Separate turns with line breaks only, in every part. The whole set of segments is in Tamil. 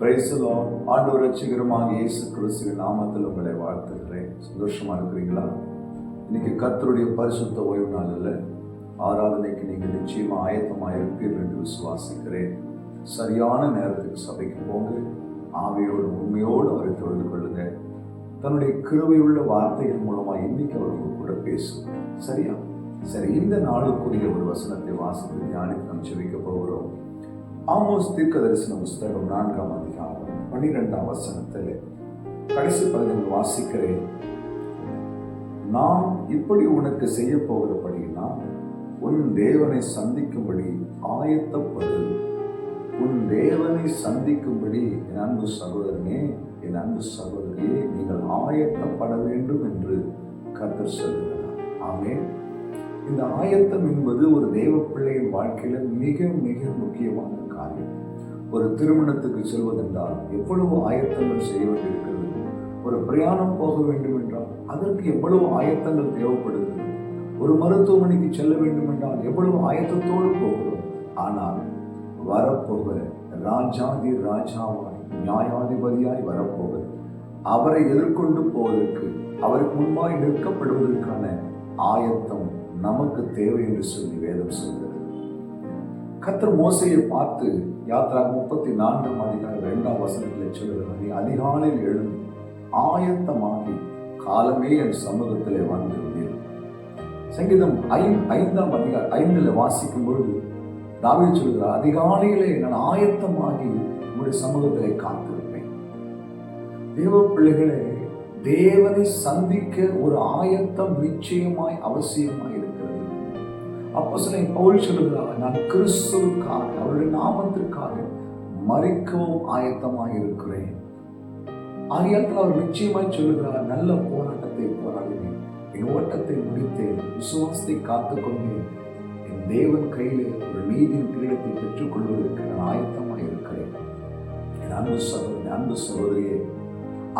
பிரைசலோ ஆண்டு ரட்சிகரமாக இயேசு கிறிஸ்துவின் நாமத்தில் உங்களை வாழ்த்துகிறேன். சந்தோஷமா இருக்கிறீங்களா? இன்னைக்கு கத்தருடைய பரிசுத்த ஓய்வு நாள் இல்லை ஆராதனைக்கு நீங்கள் நிச்சயமாக ஆயத்தமாக இருப்பீர்கள் என்று விசுவாசிக்கிறேன். சரியான நேரத்துக்கு சபைக்கு போங்க. ஆவியோடு உண்மையோடு அவரை தொழுது கொள்ளுங்க. தன்னுடைய கிருவையுள்ள வார்த்தைகள் மூலமாக இன்னைக்கு அவர்கள் கூட பேசும் சரியா? சரி இந்த நாளுக்குரிய ஒரு வசனத்தை வாசித்து தியானித்து நாம் செவிக்க போகிறோம். ஆமோஸ் தீர்க்க தரிசன புஸ்தகம் நான்காம் அதிகாரம் பன்னிரெண்டாம் வசனத்தில் கடைசி பகுதியில் வாசிக்கிறேன். நான் இப்படி உனக்கு செய்ய போகிறபடினா உன் தேவனை சந்திக்கும்படி ஆயத்தப்படு. உன் தேவனை சந்திக்கும்படி என் அன்பு சகோதரனே என் அன்பு சகோதரியே நீங்கள் ஆயத்தப்பட வேண்டும் என்று கத்தர் சொல்கிறார் ஆமே இந்த ஆயத்தம் என்பது ஒரு தெய்வ பிள்ளையின் வாழ்க்கையில மிக மிக முக்கியமான காரியம். ஒரு திருமணத்துக்கு செல்வதென்றால் எவ்வளவு ஆயத்தங்கள் செய்ய வேண்டியிருக்கிறது? ஒரு பிரயாணம் போக வேண்டும் என்றால் அதற்கு எவ்வளவு ஆயத்தங்கள் தேவைப்படுகிறது? ஒரு மருத்துவமனைக்கு செல்ல வேண்டும் என்றால் எவ்வளவு ஆயத்தத்தோடு போகிறோம்? ஆனால் வரப்போகிற ராஜாதி ராஜாவாய் நியாயாதிபதியாய் வரப்போகிற அவரை எதிர்கொண்டு போவதற்கு அவருக்கு முன்பாய் நிற்கப்படுவதற்கான ஆயத்தம் நமக்கு தேவை என்று சொல்லி வேதம் சொல்கிறது. கத்தர் மோசையை பார்த்து யாத்ரா முப்பத்தி நான்காம் அதிகாரம் இரண்டாம் வசனத்தில் சொல்லுகிறார் நீ அதிகாலையில் எழுந்து ஆயத்தமாகி காலமே என் சமூகத்திலே வந்திருந்தேன் சங்கீதம் ஐ ஐந்தாம் அதிகார ஐந்தில் வாசிக்கும் பொழுது தாவிய சொல்கிறார் அதிகாலையிலே நான் ஆயத்தமாகி உங்களுடைய சமூகத்திலே காத்திருப்பேன். தேவ பிள்ளைகளே தேவனை சந்திக்க ஒரு ஆயத்தம் நிச்சயமாய் அவசியமாய் இருக்கிறது அப்போ பவுல் சொல்லுகிறார் நான் கிறிஸ்துவுக்காக அவருடைய நாமத்திற்காக மறிக்கவும் ஆயத்தமாக இருக்கிறேன். ஆகியத்தில் அவர் நிச்சயமாய் சொல்லுகிறார் நல்ல போராட்டத்தை போராடினேன் என் ஓட்டத்தை முடித்தேன். விசுவாசத்தை காத்துக்கொண்டேன் என் தேவன் கையில் ஒரு நீதியின் கிரீடத்தை பெற்றுக் கொள்வதற்கு நான் ஆயத்தமாக இருக்கிறேன். என் அன்பு சகோதரி அன்பு சகோதரியே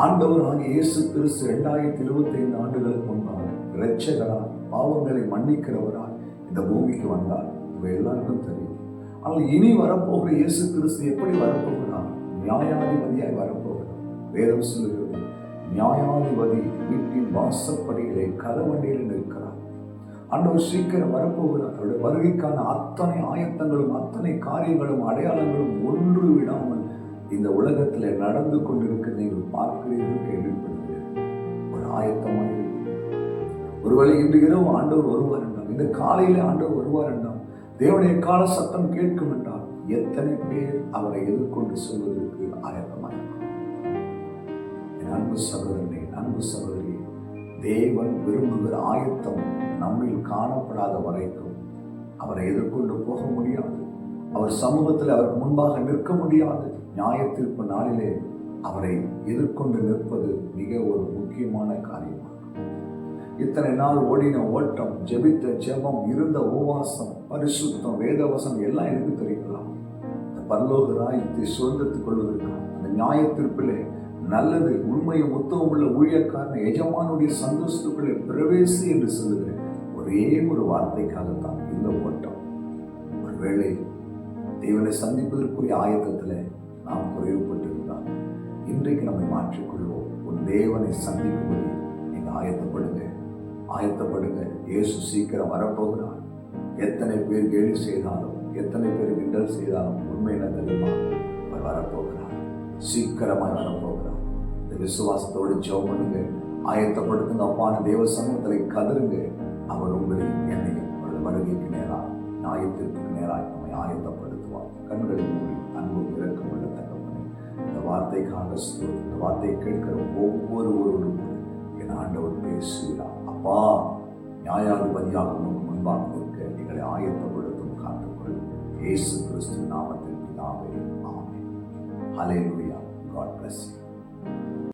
ஆண்டவராக இயேசு கிறிஸ்து இரண்டாயிரத்தி இருபத்தி ஐந்து ஆண்டுகளுக்கு முன்பாக இரட்சகராய் பாவங்களை மன்னிக்கிறவரால் இந்த பூமிக்கு வந்தார் இவை எல்லாருக்கும் தெரியும். ஆனால் இனி வரப்போகிற இயேசு கிறிஸ்து எப்படி வரப்போகிறார்? நியாயாதிபதியாய் வரப்போகிறார். வேதம் சொல்லுகிறது நியாயாதிபதி வீட்டின் வாசப்படிகளை கதவண்டியில் நிற்கிறார். ஆண்டவர் சீக்கிரம் வரப்போகிறார். அவருடைய வருகைக்கான அத்தனை ஆயத்தங்களும் அத்தனை காரியங்களும் அடையாளங்களும் ஒன்று விடாமல் இந்த உலகத்தில் நடந்து கொண்டிருக்க நீங்கள் பார்க்கிறீர்கள் கேள்விப்படுகிறீர்கள் ஒரு ஆயத்தமாக ஒருவேளை இன்று இரவு ஆண்டவர் வருவார் என்றால் இந்த காலையில் ஆண்டு வருவார் என்றால் தேவனுடைய கால சத்தம் கேட்கும் என்றால் எத்தனை பேர் அவரை எதிர்கொண்டு செல்வதற்கு ஆயத்தமாக என் அன்பு சகோதரனே அன்பு சகோதரி தேவன் விரும்புகிற ஆயத்தம் நம்மில் காணப்படாத வரைக்கும் அவரை எதிர்கொண்டு போக முடியாது. அவர் சமூகத்தில் அவர் முன்பாக நிற்க முடியாது. நியாயத்திற்பு நாளிலே அவரை எதிர்கொண்டு நிற்பது மிக ஒரு முக்கியமான காரியமாகும். இத்தனை நாள் ஓடின ஓட்டம் ஜெபித்த ஜெபம் இருந்த உபவாசம் பரிசுத்தம் வேதவசம் எல்லாம் எனக்கு தெரியுங்களா? இந்த பரலோக ராயத்தை சுதந்திரத்துக் கொள்வதற்காக அந்த நியாயத்தீர்ப்பிலே நல்லது உண்மையும் உத்தவம் உள்ள ஊழியக்காரன் எஜமானுடைய சந்தோஷத்துக்குள்ளே பிரவேசி என்று சொல்லுகிறேன் ஒரே ஒரு வார்த்தைக்காகத்தான் இந்த ஓட்டம். ஒருவேளை தேவனை சந்திப்பதற்குரிய ஆயத்தத்தில் நாம் குறைவுபட்டிருந்தால் இன்றைக்கு நம்மை மாற்றிக்கொள்வோம். உன் தேவனை சந்திக்கும்படி நீங்கள் ஆயத்தப்படுங்க. ஆயத்தப்படுங்க. இயேசு சீக்கிரம் வரப்போகிறார். எத்தனை பேர் கேலி செய்தாலும் எத்தனை பேர் கிண்டல் செய்தாலும் உண்மை என்ன தெரியுமா? அவர் வரப்போகிறார். சீக்கிரமாக வரப்போகிறார். இந்த விசுவாசத்தோடு ஜெபம் பண்ணுங்க. ஆயத்தப்படுத்துங்க. அப்பான தேவ சமூகத்தில் கதருங்க அவர் உங்களை என்னையும் அவருடைய வருகைக்கு நேராக நியாயத்திற்கு நேராக நம்மை ஆயத்தப்படுத்துவார். கண்களை மூடி அன்பு இறக்கம் உள்ள தகப்பனே இந்த வார்த்தைக்காக இந்த வார்த்தையை கேட்கிற ஒவ்வொருவரோடும் என் ஆண்டவர் பேசுகிறார். அப்பா நியாயாதிபதியாக உமக்கு முன்பாக இருக்க எங்களை ஆயத்தப்படுத்தும் காத்துக்கொள். இயேசு கிறிஸ்து நாமத்தில் பிதாவே ஆமே ஹலே லூயா காட் பிளஸ் யூ